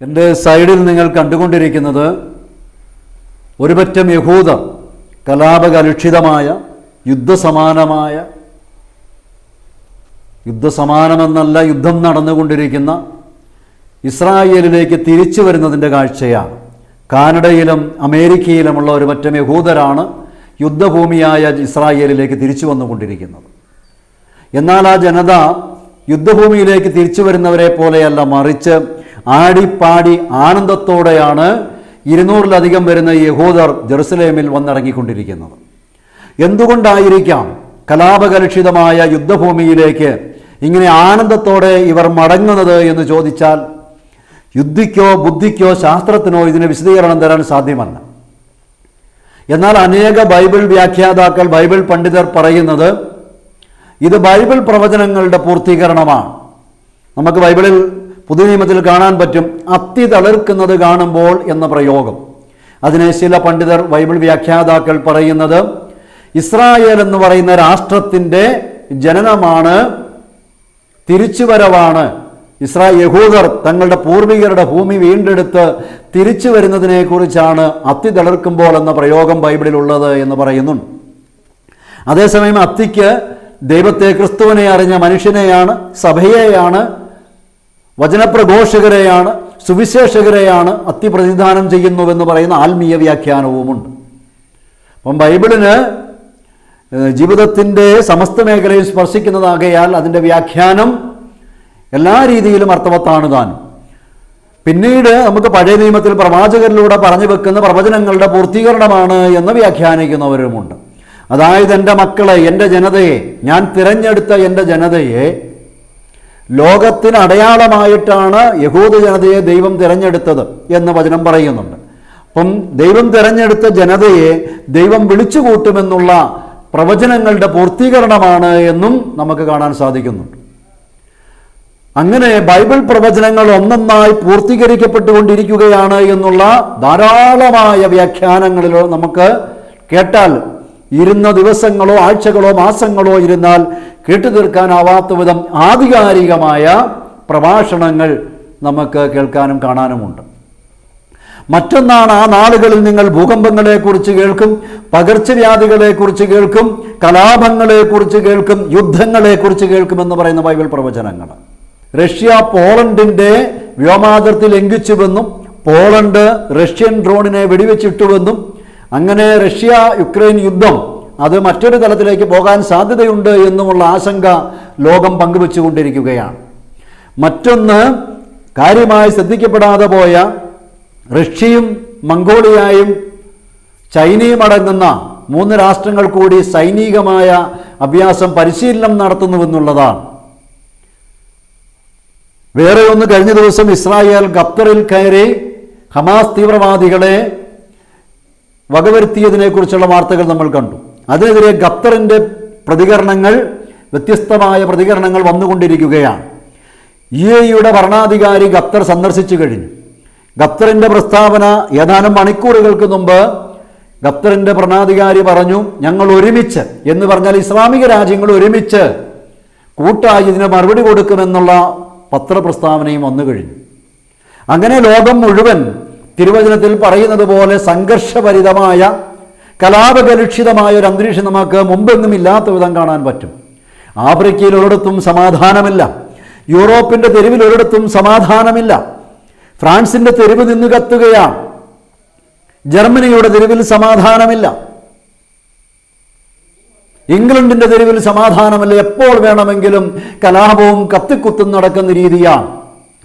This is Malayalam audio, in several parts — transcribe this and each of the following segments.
എന്റെ സൈഡിൽ നിങ്ങൾ കണ്ടുകൊണ്ടിരിക്കുന്നത് ഒരുപറ്റം യഹൂദ കലാപകലുഷിതമായ യുദ്ധസമാനമായ യുദ്ധസമാനമെന്നല്ല യുദ്ധം നടന്നുകൊണ്ടിരിക്കുന്ന ഇസ്രായേലിലേക്ക് തിരിച്ചു വരുന്നതിന്റെ കാഴ്ചയാണ്. കാനഡയിലും അമേരിക്കയിലുമുള്ള ഒരു പറ്റം യഹൂദരാണ് യുദ്ധഭൂമിയായ ഇസ്രായേലിലേക്ക് തിരിച്ചു വന്നുകൊണ്ടിരിക്കുന്നത്. എന്നാൽ ആ ജനത യുദ്ധഭൂമിയിലേക്ക് തിരിച്ചു വരുന്നവരെ പോലെയല്ല മറിച്ച് ആടിപ്പാടി ആനന്ദത്തോടെയാണ് ഇരുന്നൂറിലധികം വരുന്ന യഹൂദർ ജെറുസലേമിൽ വന്നിറങ്ങിക്കൊണ്ടിരിക്കുന്നത്. എന്തുകൊണ്ടായിരിക്കാം കലാപകലുഷിതമായ യുദ്ധഭൂമിയിലേക്ക് ഇങ്ങനെ ആനന്ദത്തോടെ ഇവർ മടങ്ങുന്നത് എന്ന് ചോദിച്ചാൽ യുദ്ധിക്കോ ബുദ്ധിക്കോ ശാസ്ത്രത്തിനോ ഇതിന് വിശദീകരണം തരാൻ സാധ്യമല്ല. എന്നാൽ അനേക ബൈബിൾ വ്യാഖ്യാതാക്കൾ ബൈബിൾ പണ്ഡിതർ പറയുന്നത് ഇത് ബൈബിൾ പ്രവചനങ്ങളുടെ പൂർത്തീകരണമാണ്. നമുക്ക് ബൈബിളിൽ പുതിയ നിയമത്തിൽ കാണാൻ പറ്റും അത്തി തളിർക്കുന്നത് കാണുമ്പോൾ എന്ന പ്രയോഗം. അതിനെ ചില പണ്ഡിതർ ബൈബിൾ വ്യാഖ്യാതാക്കൾ പറയുന്നത് ഇസ്രായേൽ എന്ന് പറയുന്ന രാഷ്ട്രത്തിന്റെ ജനനമാണ് തിരിച്ചുവരവാണ്. ഇസ്രാ യഹൂദർ തങ്ങളുടെ പൂർവികരുടെ ഭൂമി വീണ്ടെടുത്ത് തിരിച്ചു വരുന്നതിനെക്കുറിച്ചാണ് അത്തി തളിർക്കുമ്പോൾ എന്ന പ്രയോഗം ബൈബിളിലുള്ളത് എന്ന് പറയുന്നുണ്ട്. അതേസമയം അത്തിക്ക് ദൈവത്തെ ക്രിസ്തുവിനെ അറിഞ്ഞ മനുഷ്യനെയാണ് സഭയെയാണ് വചനപ്രഘോഷകരെയാണ് സുവിശേഷകരെയാണ് അത്യപ്രതിദാനം ചെയ്യുന്നുവെന്ന് പറയുന്ന ആത്മീയ വ്യാഖ്യാനവുമുണ്ട്. അപ്പം ബൈബിളിന് ജീവിതത്തിന്റെ സമസ്ത മേഖലയിൽ സ്പർശിക്കുന്നതാകയാൽ അതിന്റെ വ്യാഖ്യാനം എല്ലാ രീതിയിലും അർത്ഥവത്താണ് താൻ. പിന്നീട് നമുക്ക് പഴയ നിയമത്തിൽ പ്രവാചകരിലൂടെ പറഞ്ഞു വെക്കുന്ന പ്രവചനങ്ങളുടെ പൂർത്തീകരണമാണ് എന്ന് വ്യാഖ്യാനിക്കുന്നവരുമുണ്ട്. അതായത് എന്റെ മക്കളെ എന്റെ ജനതയെ ഞാൻ തിരഞ്ഞെടുത്ത എന്റെ ജനതയെ ലോകത്തിന് അടയാളമായിട്ടാണ് യഹൂദ ജനതയെ ദൈവം തിരഞ്ഞെടുത്തത് എന്ന് വചനം പറയുന്നുണ്ട്. അപ്പം ദൈവം തിരഞ്ഞെടുത്ത ജനതയെ ദൈവം വിളിച്ചു കൂട്ടുമെന്നുള്ള പ്രവചനങ്ങളുടെ പൂർത്തീകരണമാണ് എന്നും നമുക്ക് കാണാൻ സാധിക്കുന്നുണ്ട്. അങ്ങനെ ബൈബിൾ പ്രവചനങ്ങൾ ഒന്നൊന്നായി പൂർത്തീകരിക്കപ്പെട്ടുകൊണ്ടിരിക്കുകയാണ് എന്നുള്ള ധാരാളമായ വ്യാഖ്യാനങ്ങളിലോ നമുക്ക് കേട്ടാൽ ഇരുന്ന ദിവസങ്ങളോ ആഴ്ചകളോ മാസങ്ങളോ ഇരുന്നാൽ കേട്ടു തീർക്കാനാവാത്ത വിധം ആധികാരികമായ പ്രഭാഷണങ്ങൾ നമുക്ക് കേൾക്കാനും കാണാനുമുണ്ട്. മറ്റൊന്നാണ് ആ നാളുകളിൽ നിങ്ങൾ ഭൂകമ്പങ്ങളെക്കുറിച്ച് കേൾക്കും പകർച്ചവ്യാധികളെക്കുറിച്ച് കേൾക്കും കലാപങ്ങളെക്കുറിച്ച് കേൾക്കും യുദ്ധങ്ങളെക്കുറിച്ച് കേൾക്കും എന്ന് പറയുന്ന ബൈബിൾ പ്രവചനങ്ങൾ. റഷ്യ പോളണ്ടിന്റെ വ്യോമാതിർത്തി ലംഘിച്ചുവെന്നും പോളണ്ട് റഷ്യൻ ഡ്രോണിനെ വെടിവെച്ചിട്ടുവെന്നും അങ്ങനെ റഷ്യ യുക്രൈൻ യുദ്ധം അത് മറ്റൊരു തലത്തിലേക്ക് പോകാൻ സാധ്യതയുണ്ട് എന്നുമുള്ള ആശങ്ക ലോകം പങ്കുവെച്ചുകൊണ്ടിരിക്കുകയാണ്. മറ്റൊന്ന് കാര്യമായി ശ്രദ്ധിക്കപ്പെടാതെ പോയ റഷ്യയും മംഗോളിയായും ചൈനയും അടങ്ങുന്ന മൂന്ന് രാഷ്ട്രങ്ങൾ കൂടി സൈനികമായ അഭ്യാസം പരിശീലനം നടത്തുന്നുവെന്നുള്ളതാണ്. വേറെ ഒന്ന് കഴിഞ്ഞ ദിവസം ഇസ്രായേൽ ഖത്തറിൽ കയറി ഹമാസ് തീവ്രവാദികളെ വകവരുത്തിയതിനെക്കുറിച്ചുള്ള വാർത്തകൾ നമ്മൾ കണ്ടു. അതിനെതിരെ ഖത്തറിന്റെ പ്രതികരണങ്ങൾ വ്യത്യസ്തമായ പ്രതികരണങ്ങൾ വന്നുകൊണ്ടിരിക്കുകയാണ്. യു എയുടെ ഭരണാധികാരി ഖത്തർ സന്ദർശിച്ചു കഴിഞ്ഞു. ഖത്തറിന്റെ പ്രസ്താവന ഏതാനും മണിക്കൂറുകൾക്ക് മുമ്പ് ഖത്തറിന്റെ ഭരണാധികാരി പറഞ്ഞു ഞങ്ങൾ ഒരുമിച്ച് എന്ന് പറഞ്ഞാൽ ഇസ്ലാമിക രാജ്യങ്ങൾ ഒരുമിച്ച് കൂട്ടായി ഇതിന് മറുപടി കൊടുക്കുമെന്നുള്ള പത്രപ്രസ്താവനയും വന്നു കഴിഞ്ഞു. അങ്ങനെ ലോകം മുഴുവൻ തിരുവചനത്തിൽ പറയുന്നത് പോലെ സംഘർഷഭരിതമായ കലാപകലുഷിതമായ ഒരു അന്തരീക്ഷം നമുക്ക് മുമ്പെങ്ങും ഇല്ലാത്ത വിധം കാണാൻ പറ്റും. ആഫ്രിക്കയിൽ ഒരിടത്തും സമാധാനമില്ല. യൂറോപ്പിന്റെ തെരുവിൽ ഒരിടത്തും സമാധാനമില്ല. ഫ്രാൻസിന്റെ തെരുവ് നിന്ന് കത്തുകയാണ്. ജർമ്മനിയുടെ തെരുവിൽ സമാധാനമില്ല. ഇംഗ്ലണ്ടിന്റെ തെരുവിൽ സമാധാനമില്ല. എപ്പോൾ വേണമെങ്കിലും കലാപവും കത്തിക്കുത്തും നടക്കുന്ന രീതിയാണ്.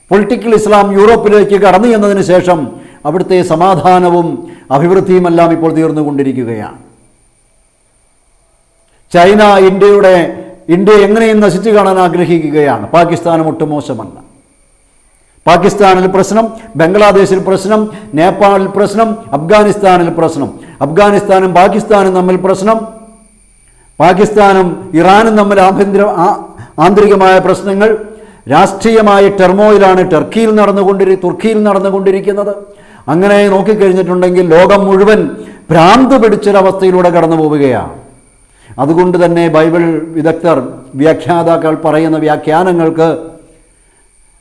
പൊളിറ്റിക്കൽ ഇസ്ലാം യൂറോപ്പിലേക്ക് കടന്നു എന്നതിന് ശേഷം അവിടുത്തെ സമാധാനവും അഭിവൃദ്ധിയുമെല്ലാം ഇപ്പോൾ തീർന്നുകൊണ്ടിരിക്കുകയാണ്. ചൈന ഇന്ത്യയുടെ ഇന്ത്യ എങ്ങനെയും നശിച്ചു കാണാൻ ആഗ്രഹിക്കുകയാണ്. പാകിസ്ഥാനും ഒട്ടും മോശമല്ല. പാകിസ്ഥാനിൽ പ്രശ്നം ബംഗ്ലാദേശിൽ പ്രശ്നം നേപ്പാളിൽ പ്രശ്നം അഫ്ഗാനിസ്ഥാനിൽ പ്രശ്നം. അഫ്ഗാനിസ്ഥാനും പാകിസ്ഥാനും തമ്മിൽ പ്രശ്നം പാകിസ്ഥാനും ഇറാനും തമ്മിൽ ആഭ്യന്തര ആന്തരികമായ പ്രശ്നങ്ങൾ. രാഷ്ട്രീയമായ ടെർമോയിലാണ് ടർക്കിയിൽ നടന്നുകൊണ്ടിരി തുർക്കിയിൽ നടന്നുകൊണ്ടിരിക്കുന്നത്. അങ്ങനെ നോക്കിക്കഴിഞ്ഞിട്ടുണ്ടെങ്കിൽ ലോകം മുഴുവൻ ഭ്രാന്ത് പിടിച്ചൊരവസ്ഥയിലൂടെ കടന്നു പോവുകയാണ്. അതുകൊണ്ട് തന്നെ ബൈബിൾ വിദഗ്ധർ വ്യാഖ്യാതാക്കൾ പറയുന്ന വ്യാഖ്യാനങ്ങൾക്ക്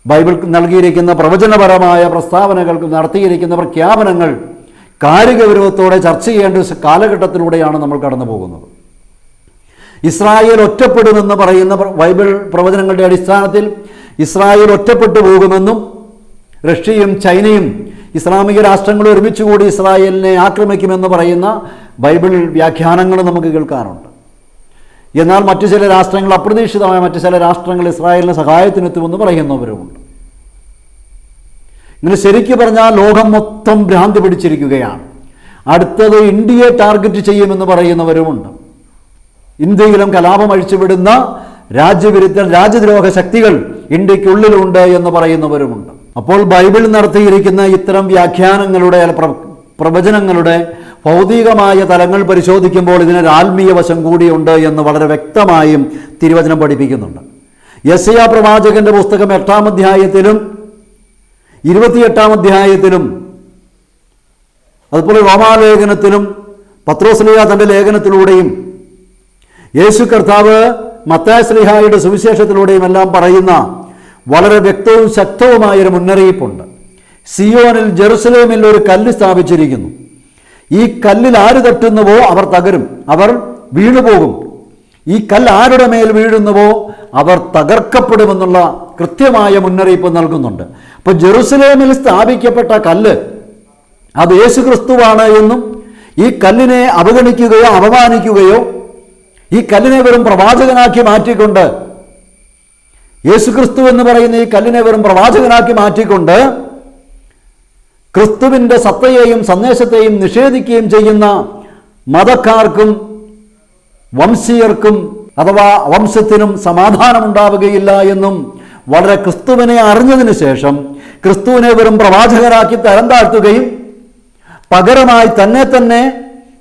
ബൈബിൾ നൽകിയിരിക്കുന്ന പ്രവചനപരമായ പ്രസ്താവനകൾക്ക് നടത്തിയിരിക്കുന്ന പ്രഖ്യാപനങ്ങൾ കാര്യഗൗരവത്തോടെ ചർച്ച ചെയ്യേണ്ട കാലഘട്ടത്തിലൂടെയാണ് നമ്മൾ കടന്നു പോകുന്നത്. ഇസ്രായേൽ ഒറ്റപ്പെടുമെന്ന് പറയുന്ന ബൈബിൾ പ്രവചനങ്ങളുടെ അടിസ്ഥാനത്തിൽ ഇസ്രായേൽ ഒറ്റപ്പെട്ടു പോകുമെന്നും റഷ്യയും ചൈനയും ഇസ്ലാമിക രാഷ്ട്രങ്ങൾ ഒരുമിച്ച് കൂടി ഇസ്രായേലിനെ ആക്രമിക്കുമെന്ന് പറയുന്ന ബൈബിൾ വ്യാഖ്യാനങ്ങൾ നമുക്ക് കേൾക്കാറുണ്ട്. എന്നാൽ മറ്റു ചില രാഷ്ട്രങ്ങൾ അപ്രതീക്ഷിതമായ മറ്റു ചില രാഷ്ട്രങ്ങൾ ഇസ്രായേലിന് സഹായത്തിനെത്തുമെന്ന് പറയുന്നവരുമുണ്ട്. ഇങ്ങനെ ശരിക്കു പറഞ്ഞാൽ ലോകം മൊത്തം ഭ്രാന്തി പിടിച്ചിരിക്കുകയാണ്. അടുത്തത് ഇന്ത്യയെ ടാർഗറ്റ് ചെയ്യുമെന്ന് പറയുന്നവരുമുണ്ട്. ഇന്ത്യയിലും കലാപം അഴിച്ചുവിടുന്ന രാജ്യവിരുദ്ധ രാജ്യദ്രോഹ ശക്തികൾ ഇന്ത്യക്കുള്ളിലുണ്ട് എന്ന് പറയുന്നവരുമുണ്ട്. അപ്പോൾ ബൈബിൾ നടത്തിയിരിക്കുന്ന ഇത്തരം വ്യാഖ്യാനങ്ങളുടെ പ്രവചനങ്ങളുടെ ഭൗതികമായ തലങ്ങൾ പരിശോധിക്കുമ്പോൾ ഇതിനൊരു ആത്മീയ വശം കൂടിയുണ്ട് എന്ന് വളരെ വ്യക്തമായും തിരുവചനം പഠിപ്പിക്കുന്നുണ്ട്. യസയ പ്രവാചകന്റെ പുസ്തകം എട്ടാം അധ്യായത്തിലും ഇരുപത്തിയെട്ടാം അധ്യായത്തിലും അതുപോലെ റോമാലേഖനത്തിലും പത്രോസ്ലിഹ തന്റെ ലേഖനത്തിലൂടെയും യേശു കർത്താവ് മത്തായ സ്ലിഹായുടെ സുവിശേഷത്തിലൂടെയും എല്ലാം പറയുന്ന വളരെ വ്യക്തവും ശക്തവുമായ ഒരു മുന്നറിയിപ്പുണ്ട്. സിയോനിൽ ജെറുസലേമിൽ ഒരു കല്ല് സ്ഥാപിച്ചിരിക്കുന്നു. ഈ കല്ലിൽ ആര് തട്ടുന്നുവോ അവർ തകരും അവർ വീണുപോകും. ഈ കല്ല് ആരുടെ മേൽ വീഴുന്നുവോ അവർ തകർക്കപ്പെടുമെന്നുള്ള കൃത്യമായ മുന്നറിയിപ്പ് നൽകുന്നുണ്ട്. അപ്പോൾ ജെറുസലേമിൽ സ്ഥാപിക്കപ്പെട്ട കല്ല് അത് യേശു ക്രിസ്തുവാണ് എന്നും ഈ കല്ലിനെ അവഗണിക്കുകയോ അപമാനിക്കുകയോ ഈ കല്ലിനെ വെറും പ്രവാചകനാക്കി മാറ്റിക്കൊണ്ട് യേശു ക്രിസ്തു എന്ന് പറയുന്ന ഈ കല്ലിനെ വെറും പ്രവാചകനാക്കി മാറ്റിക്കൊണ്ട് ക്രിസ്തുവിന്റെ സത്തയെയും സന്ദേശത്തെയും നിഷേധിക്കുകയും ചെയ്യുന്ന മതക്കാർക്കും വംശീയർക്കും അഥവാ വംശത്തിനും സമാധാനമുണ്ടാവുകയില്ല എന്നും വളരെ ക്രിസ്തുവിനെ അറിഞ്ഞതിന് ശേഷം ക്രിസ്തുവിനെ വെറും പ്രവാചകരാക്കി തരം താഴ്ത്തുകയും പകരമായി തന്നെ തന്നെ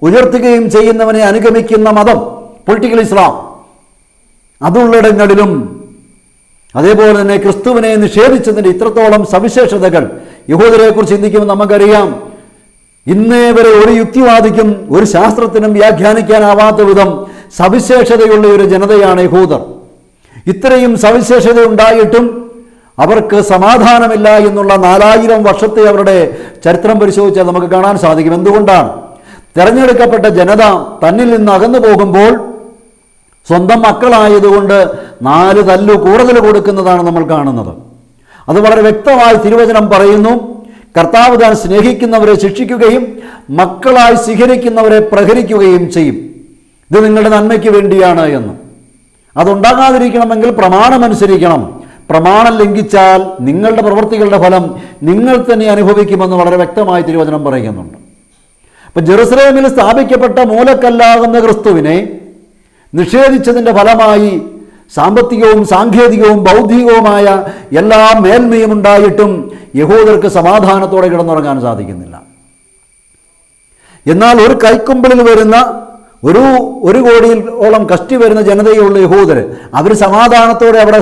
ഉയർത്തുകയും ചെയ്യുന്നവനെ അനുഗമിക്കുന്ന മതം പൊളിറ്റിക്കൽ ഇസ്ലാം അതുള്ളിടങ്ങളിലും അതേപോലെ തന്നെ ക്രിസ്തുവിനെ നിഷേധിച്ചതിന്റെ ഇത്രത്തോളം സവിശേഷതകൾ യഹൂദരെക്കുറിച്ച് ചിന്തിക്കുമ്പോൾ നമുക്കറിയാം. ഇന്നേ വരെ ഒരു യുക്തിവാദിക്കും ഒരു ശാസ്ത്രത്തിനും വ്യാഖ്യാനിക്കാനാവാത്ത വിധം സവിശേഷതയുള്ള ഒരു ജനതയാണ് യഹൂദർ. ഇത്രയും സവിശേഷത ഉണ്ടായിട്ടും അവർക്ക് സമാധാനമില്ല എന്നുള്ള നാലായിരം വർഷത്തെ അവരുടെ ചരിത്രം പരിശോധിച്ചാൽ നമുക്ക് കാണാൻ സാധിക്കും. എന്തുകൊണ്ടാണ്? തിരഞ്ഞെടുക്കപ്പെട്ട ജനത തന്നിൽ നിന്ന് അകന്നു പോകുമ്പോൾ സ്വന്തം മക്കളായതുകൊണ്ട് നാല് തല്ലു കൂടുതൽ കൊടുക്കുന്നതാണ് നമ്മൾ കാണുന്നത്. അത് വളരെ വ്യക്തമായി തിരുവചനം പറയുന്നു. കർത്താവ് താൻ സ്നേഹിക്കുന്നവരെ ശിക്ഷിക്കുകയും മക്കളായി സ്വീകരിക്കുന്നവരെ പ്രഹരിക്കുകയും ചെയ്യും. ഇത് നിങ്ങളുടെ നന്മയ്ക്ക് വേണ്ടിയാണ് എന്ന്. അതുണ്ടാകാതിരിക്കണമെങ്കിൽ പ്രമാണമനുസരിക്കണം പ്രമാണം ലംഘിച്ചാൽ നിങ്ങളുടെ പ്രവൃത്തികളുടെ ഫലം നിങ്ങൾ തന്നെ അനുഭവിക്കുമെന്ന് വളരെ വ്യക്തമായി തിരുവചനം പറയുന്നുണ്ട്. അപ്പം ജെറുസലേമിൽ സ്ഥാപിക്കപ്പെട്ട മൂലക്കല്ലാകുന്ന ക്രിസ്തുവിനെ നിഷേധിച്ചതിന്റെ ഫലമായി സാമ്പത്തികവും സാങ്കേതികവും ബൗദ്ധികവുമായ എല്ലാ മേന്മയും ഉണ്ടായിട്ടും യഹൂദർക്ക് സമാധാനത്തോടെ കിടന്നുറങ്ങാൻ സാധിക്കുന്നില്ല. എന്നാൽ ഒരു കൈക്കുമ്പിളിൽ വരുന്ന ഒരു ഒരു കോടിയിലോളം കഷ്ടി വരുന്ന ജനതയുള്ള യഹൂദർ അവർ സമാധാനത്തോടെ അവിടെ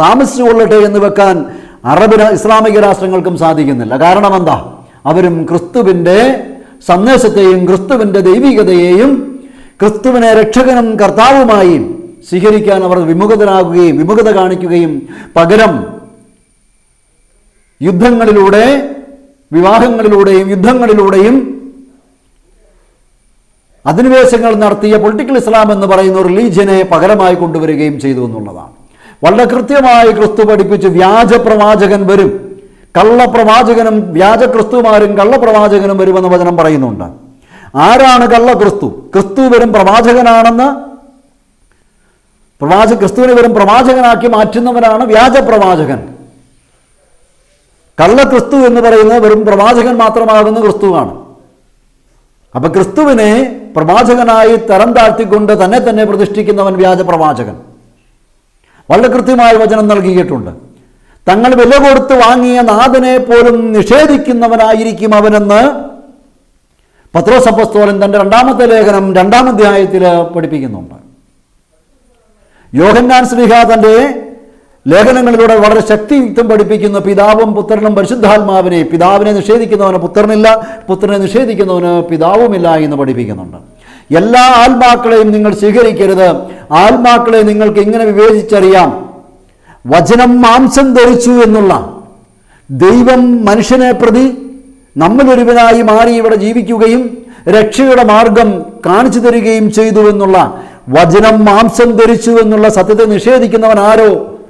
താമസിച്ചു കൊള്ളട്ടെ എന്ന് വെക്കാൻ അറബ് ഇസ്ലാമിക രാഷ്ട്രങ്ങൾക്കും സാധിക്കുന്നില്ല. കാരണം എന്താ? അവരും ക്രിസ്തുവിന്റെ സന്ദേശത്തെയും ക്രിസ്തുവിന്റെ ദൈവികതയെയും ക്രിസ്തുവിനെ രക്ഷകനും കർത്താവുമായി സ്വീകരിക്കാൻ അവർ വിമുഖതരാകുകയും വിമുഖത കാണിക്കുകയും പകരം യുദ്ധങ്ങളിലൂടെ വിവാഹങ്ങളിലൂടെയും യുദ്ധങ്ങളിലൂടെയും അധിനിവേശങ്ങൾ നടത്തിയ പൊളിറ്റിക്കൽ ഇസ്ലാം എന്ന് പറയുന്ന റിലീജിയനെ പകരമായി കൊണ്ടുവരികയും ചെയ്തു എന്നുള്ളതാണ്. വളരെ കൃത്യമായി ക്രിസ്തു പഠിപ്പിച്ച് വ്യാജ പ്രവാചകൻ വരും. കള്ളപ്രവാചകനും വ്യാജ ക്രിസ്തുമാരും കള്ളപ്രവാചകനും വരുമെന്ന് വചനം പറയുന്നുണ്ട്. ആരാണ് കള്ള ക്രിസ്തു? ക്രിസ്തു വരും പ്രവാചകനാണെന്ന് പ്രവാച ക്രിസ്തുവിനെ വെറും പ്രവാചകനാക്കി മാറ്റുന്നവനാണ് വ്യാജ പ്രവാചകൻ. കള്ള ക്രിസ്തു എന്ന് പറയുന്നത് വെറും പ്രവാചകൻ മാത്രമാകുന്ന ക്രിസ്തുവാണ്. അപ്പൊ ക്രിസ്തുവിനെ പ്രവാചകനായി തരം താഴ്ത്തിക്കൊണ്ട് തന്നെ തന്നെ പ്രതിഷ്ഠിക്കുന്നവൻ വ്യാജ പ്രവാചകൻ. വളരെ കൃത്യമായ വചനം നൽകിയിട്ടുണ്ട്. തങ്ങൾ വില കൊടുത്ത് വാങ്ങിയ നാഥനെ പോലും നിഷേധിക്കുന്നവനായിരിക്കും അവനെന്ന് പത്രോസ് അപ്പസ്തോലൻ തന്റെ രണ്ടാമത്തെ ലേഖനം രണ്ടാം അധ്യായത്തിൽ പഠിപ്പിക്കുന്നുണ്ട്. യോഹന്നാൻ ശ്രീഹ തന്റെ ലേഖനങ്ങളിലൂടെ വളരെ ശക്തിയുക്തം പഠിപ്പിക്കുന്ന. പിതാവും പുത്രനും പരിശുദ്ധാത്മാവിനെ. പിതാവിനെ നിഷേധിക്കുന്നവന് പുത്രനില്ല പുത്രനെ നിഷേധിക്കുന്നവന് പിതാവുമില്ല എന്ന് പഠിപ്പിക്കുന്നുണ്ട്. എല്ലാ ആത്മാക്കളെയും നിങ്ങൾ സ്വീകരിക്കരുത്. ആത്മാക്കളെ നിങ്ങൾക്ക് ഇങ്ങനെ വിവേചിച്ചറിയാം? വചനം മാംസം ധരിച്ചു എന്നുള്ള ദൈവം മനുഷ്യനെ പ്രതി നമ്മളിരുവനായി മാറി ഇവിടെ ജീവിക്കുകയും രക്ഷയുടെ മാർഗം കാണിച്ചു തരികയും ചെയ്തു എന്നുള്ള വചനം മാംസം ധരിച്ചു എന്നുള്ള സത്യത്തെ നിഷേധിക്കുന്നവൻ ആരോ?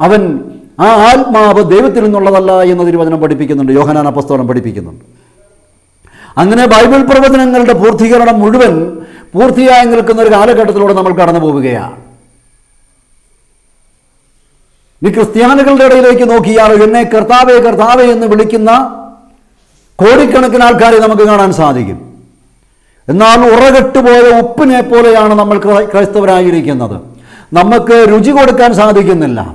അവൻ ആ ആത്മാവ് ദൈവത്തിൽ നിന്നുള്ളതല്ല എന്ന തിരുവചനം പഠിപ്പിക്കുന്നുണ്ട്. യോഹനാൻ അപ്പസ്തോലം പഠിപ്പിക്കുന്നുണ്ട്. അങ്ങനെ ബൈബിൾ പ്രവചനങ്ങളുടെ പൂർത്തീകരണം മുഴുവൻ പൂർത്തിയായി നിൽക്കുന്ന ഒരു കാലഘട്ടത്തിലൂടെ നമ്മൾ കടന്നു പോവുകയാണ്. ഈ ക്രിസ്ത്യാനികളുടെ ഇടയിലേക്ക് നോക്കിയാൽ എന്നെ കർത്താവേ കർത്താവേ എന്ന് വിളിക്കുന്ന കോടിക്കണക്കിന് ആൾക്കാരെ നമുക്ക് കാണാൻ സാധിക്കും. എന്നാൽ ഉറകെട്ടുപോയ ഉപ്പിനെ പോലെയാണ് നമ്മൾ ക്രൈ- ക്രൈസ്തവരായിരിക്കുന്നത്. നമുക്ക് രുചി കൊടുക്കാൻ സാധിക്കുന്നില്ല.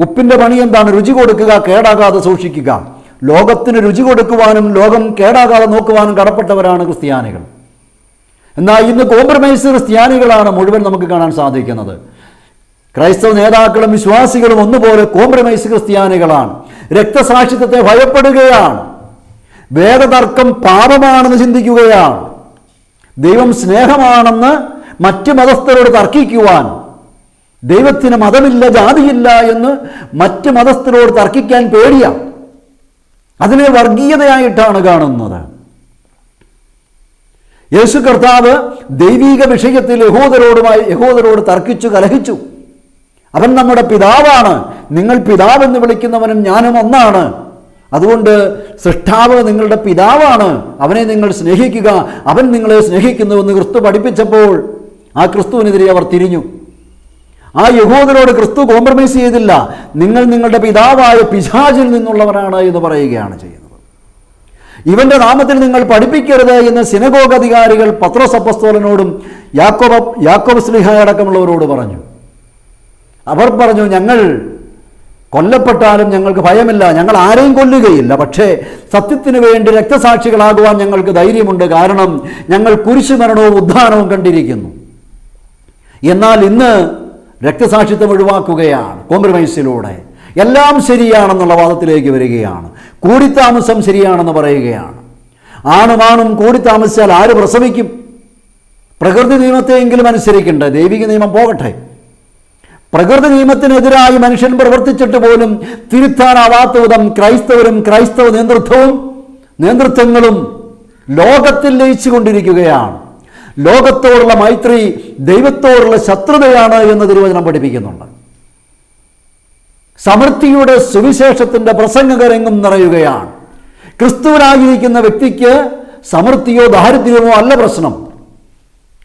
ഉപ്പിന്റെ പണി എന്താണ്? രുചി കൊടുക്കുക കേടാകാതെ സൂക്ഷിക്കുക. ലോകത്തിന് രുചി കൊടുക്കുവാനും ലോകം കേടാകാതെ നോക്കുവാനും കടപ്പെട്ടവരാണ് ക്രിസ്ത്യാനികൾ. എന്നാൽ ഇന്ന് കോംപ്രമൈസ് ക്രിസ്ത്യാനികളാണ് മുഴുവൻ നമുക്ക് കാണാൻ സാധിക്കുന്നത്. ക്രൈസ്തവ നേതാക്കളും വിശ്വാസികളും ഒന്നുപോലെ കോംപ്രമൈസ് ക്രിസ്ത്യാനികളാണ്. രക്തസാക്ഷിത്വത്തെ ഭയപ്പെടുകയാണ്. വേദതർക്കം പാപമാണെന്ന് ചിന്തിക്കുകയാണ്. ദൈവം സ്നേഹമാണെന്ന് മറ്റ് മതസ്ഥരോട് തർക്കിക്കുവാൻ. ദൈവത്തിന് മതമില്ല ജാതിയില്ല എന്ന് മറ്റ് മതസ്ഥരോട് തർക്കിക്കാൻ പേടിയാണ് അതിനെ വർഗീയതയായിട്ടാണ് കാണുന്നത്. യേശു കർത്താവ് ദൈവീക വിഷയത്തിൽ യഹൂദരോടുമായി യഹൂദരോട് തർക്കിച്ചു കലഹിച്ചു. അവൻ നമ്മുടെ പിതാവാണ്. നിങ്ങൾ പിതാവെന്ന് വിളിക്കുന്നവനും ഞാനും ഒന്നാണ്. അതുകൊണ്ട് സൃഷ്ടാവ് നിങ്ങളുടെ പിതാവാണ്. അവനെ നിങ്ങൾ സ്നേഹിക്കുക. അവൻ നിങ്ങളെ സ്നേഹിക്കുന്നുവെന്ന് ക്രിസ്തു പഠിപ്പിച്ചപ്പോൾ ആ ക്രിസ്തുവിനെതിരെ അവർ തിരിഞ്ഞു. ആ യഹൂദരോട് ക്രിസ്തു കോംപ്രമൈസ് ചെയ്തില്ല. നിങ്ങൾ നിങ്ങളുടെ പിതാവായ പിശാചിൽ നിന്നുള്ളവരാണ് എന്ന് പറയുകയാണ് ചെയ്യുന്നത്. ഇവന്റെ നാമത്തിൽ നിങ്ങൾ പഠിപ്പിക്കരുത് എന്ന് സിനഗോഗ് അധികാരികൾ പത്രസപ്പസ്തോലനോടും യാക്കോബ യാക്കോബ് സ്ലിഹ അടക്കമുള്ളവരോട് പറഞ്ഞു. അവർ പറഞ്ഞു ഞങ്ങൾ കൊല്ലപ്പെട്ടാലും ഞങ്ങൾക്ക് ഭയമില്ല. ഞങ്ങൾ ആരെയും കൊല്ലുകയില്ല. പക്ഷേ സത്യത്തിന് വേണ്ടി രക്തസാക്ഷികളാകുവാൻ ഞങ്ങൾക്ക് ധൈര്യമുണ്ട്. കാരണം ഞങ്ങൾ കുരിശുമരണവും ഉദ്ധാനവും കണ്ടിരിക്കുന്നു. എന്നാൽ ഇന്ന് രക്തസാക്ഷിത്വം ഒഴിവാക്കുകയാണ് കോംപ്രമൈസിലൂടെ. എല്ലാം ശരിയാണെന്നുള്ള വാദത്തിലേക്ക് വരികയാണ്. കൂടിത്താമസം ശരിയാണെന്ന് പറയുകയാണ്. ആണുമാണും കൂടിത്താമസിച്ചാൽ ആര് പ്രസവിക്കും? പ്രകൃതി നിയമത്തെയെങ്കിലും അനുസരിക്കണ്ടേ? ദൈവിക നിയമം പോകട്ടെ. പ്രകൃതി നിയമത്തിനെതിരായി മനുഷ്യൻ പ്രവർത്തിച്ചിട്ട് പോലും തിരുത്താനാവാത്ത വിധം ക്രൈസ്തവരും ക്രൈസ്തവ നേതൃത്വവും നേതൃത്വങ്ങളും ലോകത്തിൽ ലയിച്ചു കൊണ്ടിരിക്കുകയാണ് ലോകത്തോടുള്ള മൈത്രി ദൈവത്തോടുള്ള ശത്രുതയാണ് എന്ന് തിരുവചനം പഠിപ്പിക്കുന്നുണ്ട്. സമൃദ്ധിയുടെ സുവിശേഷത്തിന്റെ പ്രസംഗകരംഗം നിറയുകയാണ്. ക്രിസ്തുവിനായിരിക്കുന്ന വ്യക്തിക്ക് സമൃദ്ധിയോ ദാരിദ്ര്യമോ അല്ല പ്രശ്നം.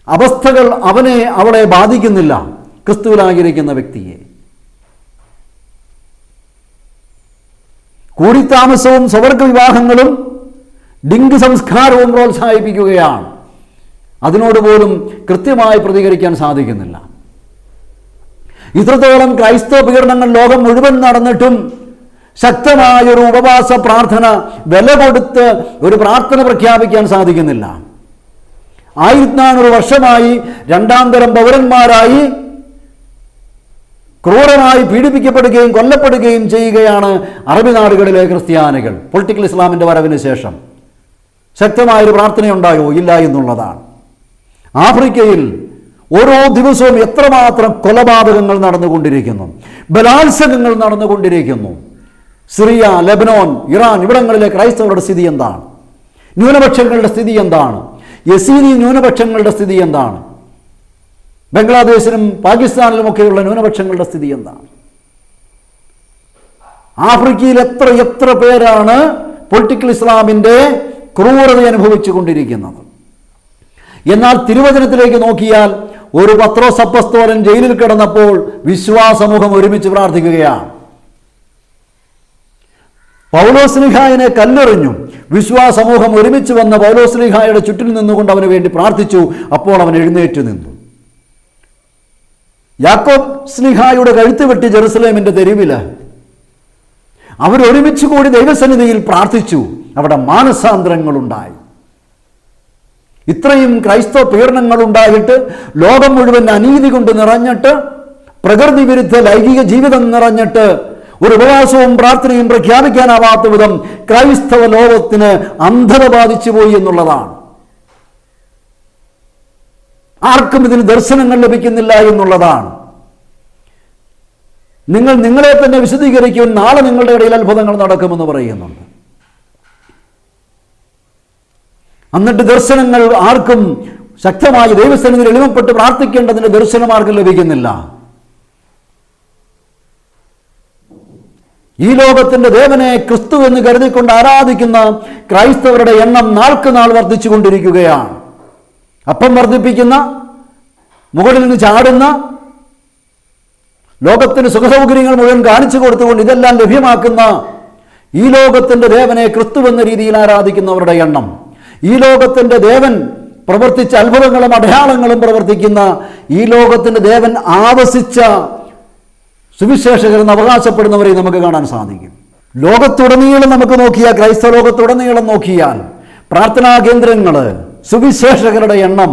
അവസ്ഥകൾ അവനെ അവളെ ബാധിക്കുന്നില്ല. ക്രിസ്തുവിലായിരിക്കുന്ന വ്യക്തിയെ. കൂടിത്താമസവും സ്വവർഗ വിവാഹങ്ങളും ഡിങ്ക് സംസ്കാരവും പ്രോത്സാഹിപ്പിക്കുകയാണ്. അതിനോട് പോലും കൃത്യമായി പ്രതികരിക്കാൻ സാധിക്കുന്നില്ല. ഇത്രത്തോളം ക്രൈസ്തവ പീഡനങ്ങൾ ലോകം മുഴുവൻ നടന്നിട്ടും ശക്തമായൊരു ഉപവാസ പ്രാർത്ഥന വില കൊടുത്ത് ഒരു പ്രാർത്ഥന പ്രഖ്യാപിക്കാൻ സാധിക്കുന്നില്ല. ആയിരത്തി നാനൂറ് വർഷമായി രണ്ടാം തരം പൗരന്മാരായി ക്രൂരമായി പീഡിപ്പിക്കപ്പെടുകയും കൊല്ലപ്പെടുകയും ചെയ്യുകയാണ് അറബി നാടുകളിലെ ക്രിസ്ത്യാനികൾ. പൊളിറ്റിക്കൽ ഇസ്ലാമിന്റെ വരവിന് ശേഷം ശക്തമായൊരു പ്രാർത്ഥനയുണ്ടായോ? ഇല്ല എന്നുള്ളതാണ്. ആഫ്രിക്കയിൽ ഓരോ ദിവസവും എത്രമാത്രം കൊലപാതകങ്ങൾ നടന്നുകൊണ്ടിരിക്കുന്നു ബലാത്സംഗങ്ങൾ നടന്നുകൊണ്ടിരിക്കുന്നു. സിറിയ ലെബനോൻ ഇറാൻ ഇവിടങ്ങളിലെ ക്രൈസ്തവരുടെ സ്ഥിതി എന്താണ്? ന്യൂനപക്ഷങ്ങളുടെ സ്ഥിതി എന്താണ്? യസീനി ന്യൂനപക്ഷങ്ങളുടെ സ്ഥിതി എന്താണ്? ബംഗ്ലാദേശിലും പാകിസ്ഥാനിലുമൊക്കെയുള്ള ന്യൂനപക്ഷങ്ങളുടെ സ്ഥിതി എന്താണ്? ആഫ്രിക്കയിൽ എത്ര എത്ര പേരാണ് പൊളിറ്റിക്കൽ ഇസ്ലാമിന്റെ ക്രൂരത അനുഭവിച്ചു കൊണ്ടിരിക്കുന്നത് എന്നാൽ തിരുവചനത്തിലേക്ക് നോക്കിയാൽ ഒരു പത്രോ സപ്പസ്തോലൻ ജയിലിൽ കിടന്നപ്പോൾ വിശ്വാസമൂഹം ഒരുമിച്ച് പ്രാർത്ഥിക്കുകയാണ്. പൗലോസ്ലിഹായനെ കല്ലെറിഞ്ഞു വിശ്വാസമൂഹം ഒരുമിച്ച് വന്ന് പൗലോസ്ലിഹായുടെ ചുറ്റിൽ നിന്നുകൊണ്ട് അവന് വേണ്ടി പ്രാർത്ഥിച്ചു. അപ്പോൾ അവൻ എഴുന്നേറ്റ് നിന്നു. യാക്കോബ് സ്ലിഹായുടെ കഴുത്ത് വെട്ടി ജെറുസലേമിന്റെ തെരുവിൽ. അവരൊരുമിച്ച് കൂടി ദൈവസന്നിധിയിൽ പ്രാർത്ഥിച്ചു. അവിടെ മാനസാന്തരങ്ങളുണ്ടായി. ഇത്രയും ക്രൈസ്തവ പീഡനങ്ങൾ ഉണ്ടായിട്ട് ലോകം മുഴുവൻ അനീതി കൊണ്ട് നിറഞ്ഞിട്ട് പ്രകൃതി വിരുദ്ധ ലൈംഗിക ജീവിതം നിറഞ്ഞിട്ട് ഒരു ഉപവാസവും പ്രാർത്ഥനയും പ്രഖ്യാപിക്കാനാവാത്ത വിധം ക്രൈസ്തവ ലോകത്തിന് അന്ധത ബാധിച്ചു പോയി എന്നുള്ളതാണ്. ആർക്കും ഇതിന് ദർശനങ്ങൾ ലഭിക്കുന്നില്ല എന്നുള്ളതാണ്. നിങ്ങൾ നിങ്ങളെ തന്നെ വിശദീകരിക്കും നാളെ നിങ്ങളുടെ ഇടയിൽ അത്ഭുതങ്ങൾ നടക്കുമെന്ന് പറയുന്നുണ്ട്. എന്നിട്ട് ദർശനങ്ങൾ ആർക്കും ശക്തമായി ദൈവസ്ഥാനത്തിൽ എളിമപ്പെട്ട് പ്രാർത്ഥിക്കേണ്ടതിന്റെ ദർശനം ആർക്കും ലഭിക്കുന്നില്ല. ഈ ലോകത്തിന്റെ ദേവനെ ക്രിസ്തു എന്ന് കരുതിക്കൊണ്ട് ആരാധിക്കുന്ന ക്രൈസ്തവരുടെ എണ്ണം നാൾക്ക് നാൾ വർദ്ധിച്ചുകൊണ്ടിരിക്കുകയാണ്. അപ്പം വർദ്ധിപ്പിക്കുന്ന മുകളിൽ നിന്ന് ചാടുന്ന ലോകത്തിന് സുഖസൗകര്യങ്ങൾ മുഴുവൻ കാണിച്ചു കൊടുത്തുകൊണ്ട് ഇതെല്ലാം ലഭ്യമാക്കുന്ന ഈ ലോകത്തിന്റെ ദേവനെ ക്രിസ്തു എന്ന രീതിയിൽ ആരാധിക്കുന്നവരുടെ എണ്ണം. ഈ ലോകത്തിന്റെ ദേവൻ പ്രവർത്തിച്ച അത്ഭുതങ്ങളും അടയാളങ്ങളും പ്രവർത്തിക്കുന്ന ഈ ലോകത്തിന്റെ ദേവൻ ആവസിച്ച സുവിശേഷകരെന്ന് അവകാശപ്പെടുന്നവരെ നമുക്ക് കാണാൻ സാധിക്കും. ലോകത്തുടനീളം നമുക്ക് നോക്കിയാൽ ക്രൈസ്തവ ലോകത്തുടനീളം നോക്കിയാൽ പ്രാർത്ഥനാ കേന്ദ്രങ്ങൾ സുവിശേഷകരുടെ എണ്ണം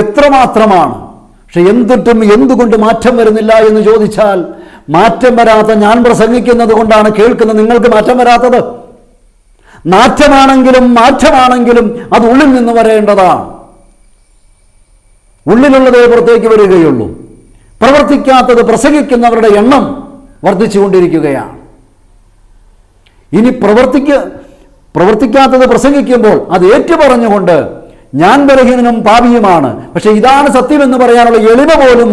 എത്രമാത്രമാണ്? പക്ഷെ എന്തിട്ടും എന്തുകൊണ്ട് മാറ്റം വരുന്നില്ല എന്ന് ചോദിച്ചാൽ മാറ്റം വരാത്ത ഞാൻ പ്രസംഗിക്കുന്നത് കൊണ്ടാണ് കേൾക്കുന്നത്. നിങ്ങൾക്ക് മാറ്റം വരാത്തത്? നാറ്റമാണെങ്കിലും മാറ്റമാണെങ്കിലും അത് ഉള്ളിൽ നിന്ന് വരേണ്ടതാണ്. ഉള്ളിലുള്ളതേ പുറത്തേക്ക് വരികയുള്ളൂ. പ്രവർത്തിക്കാത്തത് പ്രസംഗിക്കുന്നവരുടെ എണ്ണം വർദ്ധിച്ചുകൊണ്ടിരിക്കുകയാണ്. ഇനി പ്രവർത്തിക്ക പ്രവർത്തിക്കാത്തത് പ്രസംഗിക്കുമ്പോൾ അത് ഏറ്റുപറഞ്ഞുകൊണ്ട് ഞാൻ ബലഹീനനും പാപിയുമാണ്. പക്ഷേ ഇതാണ് സത്യമെന്ന് പറയാനുള്ള എളിമ പോലും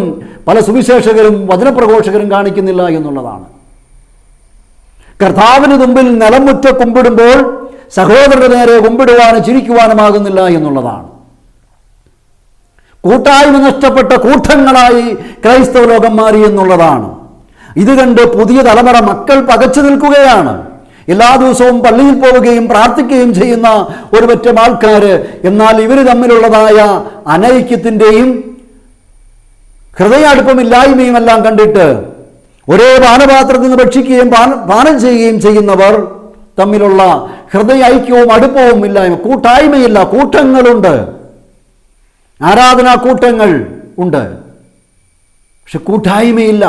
പല സുവിശേഷകരും വചനപ്രഘോഷകരും കാണിക്കുന്നില്ല എന്നുള്ളതാണ്. കർത്താവിന് മുമ്പിൽ നിലമുറ്റ കുമ്പിടുമ്പോൾ സഹോദരന്റെ നേരെ കുമ്പിടുവാനും ചിരിക്കുവാനുമാകുന്നില്ല എന്നുള്ളതാണ്. കൂട്ടായ്മ നഷ്ടപ്പെട്ട കൂട്ടങ്ങളായി ക്രൈസ്തവ ലോകം മാറി എന്നുള്ളതാണ്. ഇത് കണ്ട് പുതിയ തലമുറ മക്കൾ പകച്ചു നിൽക്കുകയാണ്. എല്ലാ ദിവസവും പള്ളിയിൽ പോവുകയും പ്രാർത്ഥിക്കുകയും ചെയ്യുന്ന ഒരു പറ്റം ആൾക്കാർ എന്നാൽ ഇവർ തമ്മിലുള്ളതായ അനൈക്യത്തിന്റെയും ഹൃദയാടുപ്പമില്ലായ്മയും എല്ലാം കണ്ടിട്ട് ഒരേ പാനപാത്രത്തിൽ നിന്ന് ഭക്ഷിക്കുകയും പാന- ചെയ്യുകയും ചെയ്യുന്നവർ തമ്മിലുള്ള ഹൃദയ ഐക്യവും അടുപ്പവും ഇല്ലായ്മ കൂട്ടായ്മയില്ല കൂട്ടങ്ങളുണ്ട്. ആരാധനാ കൂട്ടങ്ങൾ ഉണ്ട്. പക്ഷെ കൂട്ടായ്മയില്ല.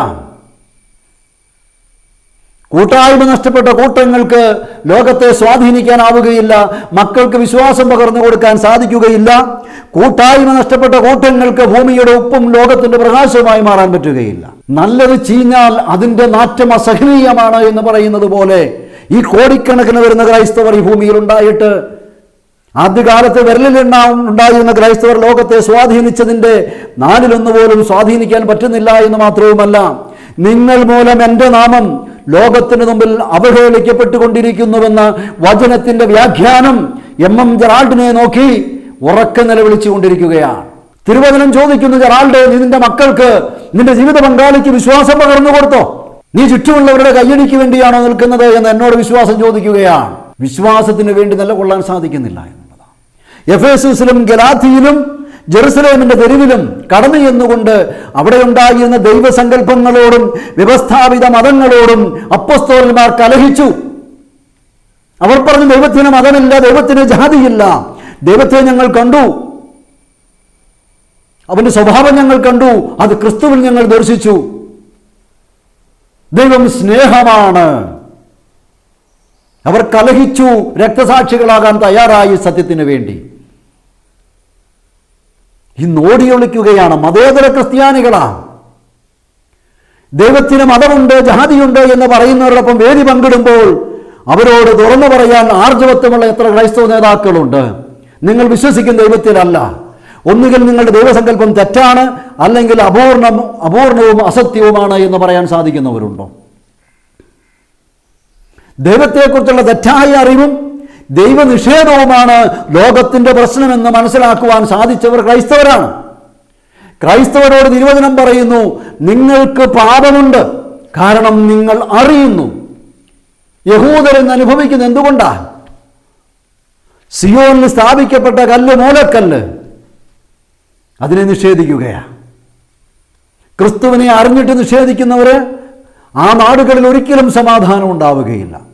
കൂട്ടായ്മ നഷ്ടപ്പെട്ട കൂട്ടങ്ങൾക്ക് ലോകത്തെ സ്വാധീനിക്കാനാവുകയില്ല മക്കൾക്ക് വിശ്വാസം പകർന്നു കൊടുക്കാൻ സാധിക്കുകയില്ല കൂട്ടായ്മ നഷ്ടപ്പെട്ട കൂട്ടങ്ങൾക്ക് ഭൂമിയുടെ ഉപ്പും ലോകത്തിന്റെ പ്രകാശവുമായി മാറാൻ പറ്റുകയില്ല. നല്ലത് ചീഞ്ഞാൽ അതിന്റെ നാറ്റം അസഹനീയമാണ് എന്ന് പറയുന്നത് പോലെ ഈ കോടിക്കണക്കിന് വരുന്ന ക്രൈസ്തവർ ഈ ഭൂമിയിൽ ഉണ്ടായിട്ട് ആദ്യകാലത്ത് വിരലിലെണ്ണ ഉണ്ടായിരുന്ന ക്രൈസ്തവർ ലോകത്തെ സ്വാധീനിച്ചതിന്റെ നാലിലൊന്ന് പോലും സ്വാധീനിക്കാൻ പറ്റുന്നില്ല എന്ന് മാത്രവുമല്ല നിങ്ങൾ മൂലം എന്റെ നാമം ലോകത്തിന് മുമ്പിൽ അവഹേളിക്കപ്പെട്ടുകൊണ്ടിരിക്കുന്നുവെന്ന വചനത്തിന്റെ വ്യാഖ്യാനം എം എം ജെറാൾഡിനെ നോക്കി ഉറക്കെ നിലവിളിച്ചുകൊണ്ടിരിക്കുകയാണ്. തിരുവചനം ചോദിക്കുന്നു ജെറാൾഡ് നീ നിന്റെ മക്കൾക്ക് നിന്റെ ജീവിത പങ്കാളിക്ക് വിശ്വാസം പകർന്നു കൊടുത്തോ? നീ ചുറ്റുമുള്ളവരുടെ കയ്യടിക്ക് വേണ്ടിയാണോ നിൽക്കുന്നത്? എന്ന് എന്നോട് വിശ്വാസം ചോദിക്കുകയാണ്. വിശ്വാസത്തിന് വേണ്ടി നിലകൊള്ളാൻ സാധിക്കുന്നില്ല എന്നുള്ളതാണ്. എഫേസിലും ഗലാത്തിയിലും ജെറുസലേമിന്റെ തെരുവിലും കടന്നു ചെന്നുകൊണ്ട് അവിടെ ഉണ്ടായിരുന്ന ദൈവസങ്കല്പങ്ങളോടും വ്യവസ്ഥാപിത മതങ്ങളോടും അപ്പസ്തോലന്മാർ കലഹിച്ചു അവർ പറഞ്ഞു ദൈവത്തിന് മതമില്ല ദൈവത്തിന് ജാതിയില്ല. ദൈവത്തെ ഞങ്ങൾ കണ്ടു. അവന്റെ സ്വഭാവം ഞങ്ങൾ കണ്ടു. അത് ക്രിസ്തുവിൽ ഞങ്ങൾ ദർശിച്ചു. ദൈവം സ്നേഹമാണ്. അവർ കലഹിച്ചു രക്തസാക്ഷികളാകാൻ തയ്യാറായി സത്യത്തിന് വേണ്ടി. ഇന്ന് ഓടിയൊളിക്കുകയാണ് മതേതര ക്രിസ്ത്യാനികളാണ് ദൈവത്തിന് മതമുണ്ട് ജാതിയുണ്ട് എന്ന് പറയുന്നവരോടൊപ്പം വേദി പങ്കിടുമ്പോൾ അവരോട് തുറന്നു പറയാൻ ആർജവത്വമുള്ള എത്ര ക്രൈസ്തവ നേതാക്കളുണ്ട്. നിങ്ങൾ വിശ്വസിക്കുന്ന ദൈവത്തിലല്ല. ഒന്നുകിൽ നിങ്ങളുടെ ദൈവസങ്കല്പം തെറ്റാണ് അല്ലെങ്കിൽ അപൂർണം അപൂർണവും അസത്യവുമാണ് എന്ന് പറയാൻ സാധിക്കുന്നവരുണ്ടോ? ദൈവത്തെക്കുറിച്ചുള്ള തെറ്റായ അറിവും ദൈവനിഷേധവുമാണ് ലോകത്തിന്റെ പ്രശ്നമെന്ന് മനസ്സിലാക്കുവാൻ സാധിച്ചവർ ക്രൈസ്തവരാണ്. ക്രൈസ്തവരോട് നിർവചനം പറയുന്നു നിങ്ങൾക്ക് പാപമുണ്ട് കാരണം നിങ്ങൾ അറിയുന്നു. യഹൂദരെന്ന് അനുഭവിക്കുന്നത് എന്തുകൊണ്ടാ? സിയോനിൽ സ്ഥാപിക്കപ്പെട്ട കല്ല് മൂലക്കല്ല്. അതിനെ നിഷേധിക്കുകയാണ് ക്രിസ്തുവിനെ അറിഞ്ഞിട്ട് നിഷേധിക്കുന്നവര് ആ നാടുകളിൽ ഒരിക്കലും സമാധാനം ഉണ്ടാവുകയില്ല.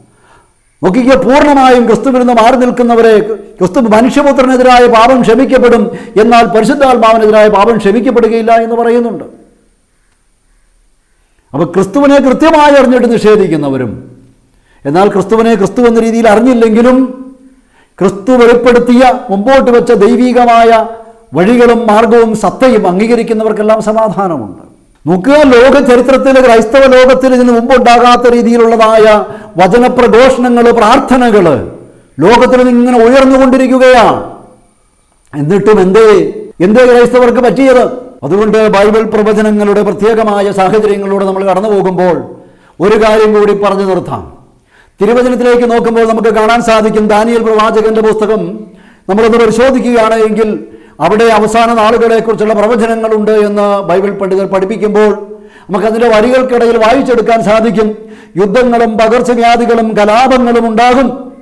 നോക്കിക്ക പൂർണമായും ക്രിസ്തുവിൽ നിന്ന് മാറി നിൽക്കുന്നവരെ ക്രിസ്തു മനുഷ്യപുത്രനെതിരായ പാപം ക്ഷമിക്കപ്പെടും എന്നാൽ പരിശുദ്ധാത്മാവിനെതിരായ പാപം ക്ഷമിക്കപ്പെടുകയില്ല എന്ന് പറയുന്നുണ്ട്. അപ്പോൾ ക്രിസ്തുവിനെ കൃത്യമായി അറിഞ്ഞിട്ട് നിഷേധിക്കുന്നവരും എന്നാൽ ക്രിസ്തുവിനെ ക്രിസ്തു എന്ന രീതിയിൽ അറിഞ്ഞില്ലെങ്കിലും ക്രിസ്തു വെളിപ്പെടുത്തിയ മുമ്പോട്ട് വെച്ച ദൈവികമായ വഴികളും മാർഗവും സത്തയും അംഗീകരിക്കുന്നവർക്കെല്ലാം സമാധാനമുണ്ട്. നോക്കുക ലോക ചരിത്രത്തിൽ ക്രൈസ്തവ ലോകത്തിൽ ഇതിന് മുമ്പുണ്ടാകാത്ത രീതിയിലുള്ളതായ വചനപ്രഘോഷണങ്ങൾ പ്രാർത്ഥനകൾ ലോകത്തിൽ ഇങ്ങനെ ഉയർന്നുകൊണ്ടിരിക്കുകയാണ് എന്നിട്ടും എന്തേ? എന്തേ ക്രൈസ്തവർക്ക് പറ്റിയത്? അതുകൊണ്ട് ബൈബിൾ പ്രവചനങ്ങളുടെ പ്രത്യേകമായ സാഹചര്യങ്ങളിലൂടെ നമ്മൾ കടന്നു പോകുമ്പോൾ ഒരു കാര്യം കൂടി പറഞ്ഞു നിർത്താം. തിരുവചനത്തിലേക്ക് നോക്കുമ്പോൾ നമുക്ക് കാണാൻ സാധിക്കും ദാനിയൽ പ്രവാചകന്റെ പുസ്തകം നമ്മളൊന്ന് പരിശോധിക്കുകയാണ് എങ്കിൽ അവിടെ അവസാന നാളുകളെക്കുറിച്ചുള്ള പ്രവചനങ്ങളുണ്ട് എന്ന് ബൈബിൾ പണ്ഡിതർ പഠിപ്പിക്കുമ്പോൾ നമുക്കതിന്റെ വരികൾക്കിടയിൽ വായിച്ചെടുക്കാൻ സാധിക്കും. യുദ്ധങ്ങളും പകർച്ചവ്യാധികളും കലാപങ്ങളും ഉണ്ടാകും.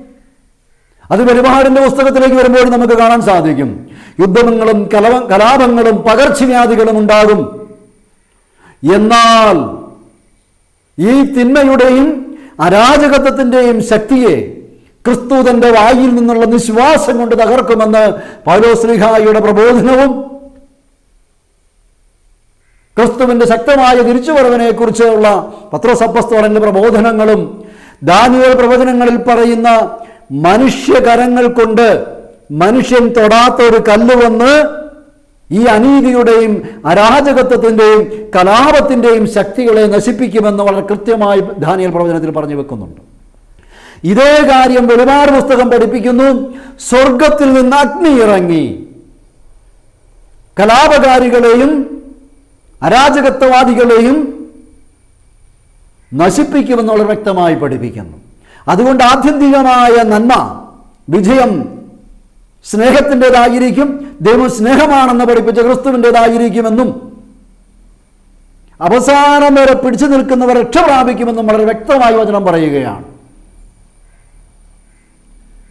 അത് വെളിപാടിന്റെ പുസ്തകത്തിലേക്ക് വരുമ്പോൾ നമുക്ക് കാണാൻ സാധിക്കും. യുദ്ധങ്ങളും കലവ കലാപങ്ങളും പകർച്ചവ്യാധികളും ഉണ്ടാകും. എന്നാൽ ഈ തിന്മയുടെയും അരാജകത്വത്തിന്റെയും ശക്തിയെ ക്രിസ്തു തന്റെ വായിൽ നിന്നുള്ള നിശ്വാസം കൊണ്ട് തകർക്കുമെന്ന് പൗലോസ്ലിഹായുടെ പ്രബോധനവും ക്രിസ്തുവിന്റെ ശക്തമായ തിരിച്ചുവരവിനെ കുറിച്ചുള്ള പത്രസപ്പസ്തോടന്റെ പ്രബോധനങ്ങളും ദാനിയൽ പ്രവചനങ്ങളിൽ പറയുന്ന മനുഷ്യകരങ്ങൾ കൊണ്ട് മനുഷ്യൻ തൊടാത്ത ഒരു കല്ല് വന്ന് ഈ അനീതിയുടെയും അരാജകത്വത്തിന്റെയും കലാപത്തിന്റെയും ശക്തികളെ നശിപ്പിക്കുമെന്ന് വളരെ കൃത്യമായി ദാനിയൽ പ്രവചനത്തിൽ പറഞ്ഞു വെക്കുന്നുണ്ട്. ഇതേ കാര്യം വെളിപാട് പുസ്തകം പഠിപ്പിക്കുന്നു. സ്വർഗത്തിൽ നിന്ന് അഗ്നി ഇറങ്ങി. കലാപകാരികളെയും അരാജകത്വവാദികളെയും നശിപ്പിക്കുമെന്നുള്ള വ്യക്തമായി പഠിപ്പിക്കുന്നു. അതുകൊണ്ട് ആത്യന്തികമായ നന്മ വിജയം സ്നേഹത്തിന്റെതായിരിക്കും. ദൈവം സ്നേഹമാണെന്ന് പഠിപ്പിച്ച ക്രിസ്തുവിന്റെതായിരിക്കുമെന്നും അവസാനം വരെ പിടിച്ചു നിൽക്കുന്നവർ രക്ഷ പ്രാപിക്കുമെന്നും വളരെ വ്യക്തമായി വചനം പറയുകയാണ്.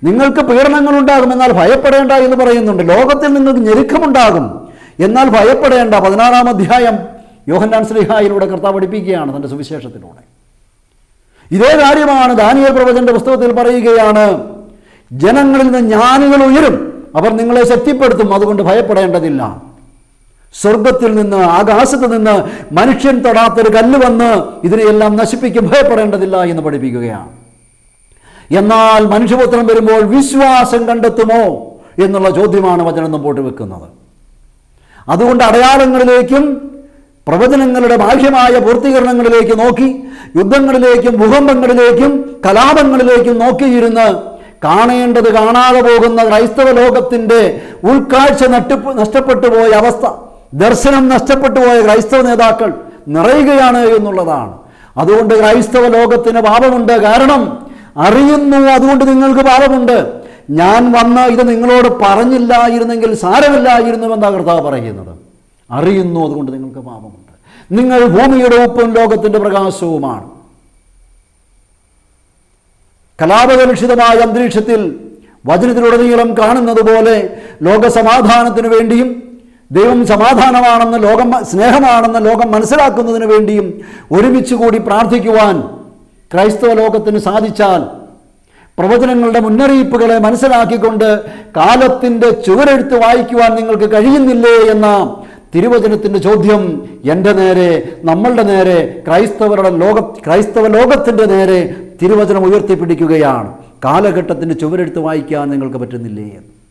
നിങ്ങൾക്ക് പീഡനങ്ങൾ ഉണ്ടാകും എന്നാൽ ഭയപ്പെടേണ്ട എന്ന് പറയുന്നുണ്ട്. ലോകത്തിൽ നിങ്ങൾക്ക് ഞെരുക്കമുണ്ടാകും. എന്നാൽ ഭയപ്പെടേണ്ട. പതിനാറാം അധ്യായം യോഹന്നാൻ ശ്രീഹായിലൂടെ കർത്താവ് പഠിപ്പിക്കുകയാണ് തന്റെ സുവിശേഷത്തിലൂടെ. ഇതേ കാര്യമാണ് ദാനിയൽ പ്രവചന്റെ പുസ്തകത്തിൽ പറയുകയാണ്. ജനങ്ങളിൽ നിന്ന് ജ്ഞാനികൾ ഉയരും. അവർ നിങ്ങളെ ശക്തിപ്പെടുത്തും. അതുകൊണ്ട് ഭയപ്പെടേണ്ടതില്ല. സ്വർഗത്തിൽ നിന്ന് ആകാശത്ത് നിന്ന് മനുഷ്യൻ തൊടാത്തൊരു കല്ല് വന്ന് ഇതിനെയെല്ലാം നശിപ്പിക്കും. ഭയപ്പെടേണ്ടതില്ല എന്ന് പഠിപ്പിക്കുകയാണ്. എന്നാൽ മനുഷ്യപുത്രം വരുമ്പോൾ വിശ്വാസം കണ്ടെത്തുമോ എന്നുള്ള ചോദ്യമാണ് വചനം മുമ്പോട്ട് വെക്കുന്നത്. അതുകൊണ്ട് അടയാളങ്ങളിലേക്കും പ്രവചനങ്ങളുടെ ബാഹ്യമായ പൂർത്തീകരണങ്ങളിലേക്ക് നോക്കി യുദ്ധങ്ങളിലേക്കും ഭൂകമ്പങ്ങളിലേക്കും കലാപങ്ങളിലേക്കും നോക്കിയിരുന്ന് കാണേണ്ടത് കാണാതെ പോകുന്ന ക്രൈസ്തവ ലോകത്തിന്റെ ഉൾക്കാഴ്ച നട്ടു നഷ്ടപ്പെട്ടു പോയ അവസ്ഥ ദർശനം നഷ്ടപ്പെട്ടു പോയ ക്രൈസ്തവ നേതാക്കൾ നിറയുകയാണ് എന്നുള്ളതാണ്. അതുകൊണ്ട് ക്രൈസ്തവ ലോകത്തിന് പാപമുണ്ട് കാരണം അറിയുന്നു അതുകൊണ്ട് നിങ്ങൾക്ക് പാപമുണ്ട്. ഞാൻ വന്ന് ഇത് നിങ്ങളോട് പറഞ്ഞില്ലായിരുന്നെങ്കിൽ സാരമില്ലായിരുന്നുവെന്നാണ് കർത്താവ് പറയുന്നത്. അറിയുന്നു അതുകൊണ്ട് നിങ്ങൾക്ക് പാപമുണ്ട്. നിങ്ങൾ ഭൂമിയുടെ ഉപ്പും ലോകത്തിന്റെ പ്രകാശവുമാണ്. കലാപകലുഷിതമായ അന്തരീക്ഷത്തിൽ വചനത്തിലുടനീളം കാണുന്നത് പോലെ ലോകസമാധാനത്തിനു വേണ്ടിയും ദൈവം സമാധാനമാണെന്ന് ലോകം സ്നേഹമാണെന്ന് ലോകം മനസ്സിലാക്കുന്നതിന് വേണ്ടിയും ഒരുമിച്ച് കൂടി പ്രാർത്ഥിക്കുവാൻ ക്രൈസ്തവ ലോകത്തിന് സാധിച്ചാൽ പ്രവചനങ്ങളുടെ മുന്നറിയിപ്പുകളെ മനസ്സിലാക്കിക്കൊണ്ട് കാലത്തിന്റെ ചുവരെഴുത്ത് വായിക്കുവാൻ നിങ്ങൾക്ക് കഴിയുന്നില്ലേ എന്ന തിരുവചനത്തിന്റെ ചോദ്യം എന്റെ നേരെ നമ്മളുടെ നേരെ ക്രൈസ്തവരുടെ ലോക ക്രൈസ്തവ ലോകത്തിന്റെ നേരെ തിരുവചനം ഉയർത്തിപ്പിടിക്കുകയാണ്. കാലഘട്ടത്തിന്റെ ചുവരെടുത്ത് വായിക്കാൻ നിങ്ങൾക്ക് പറ്റുന്നില്ലേ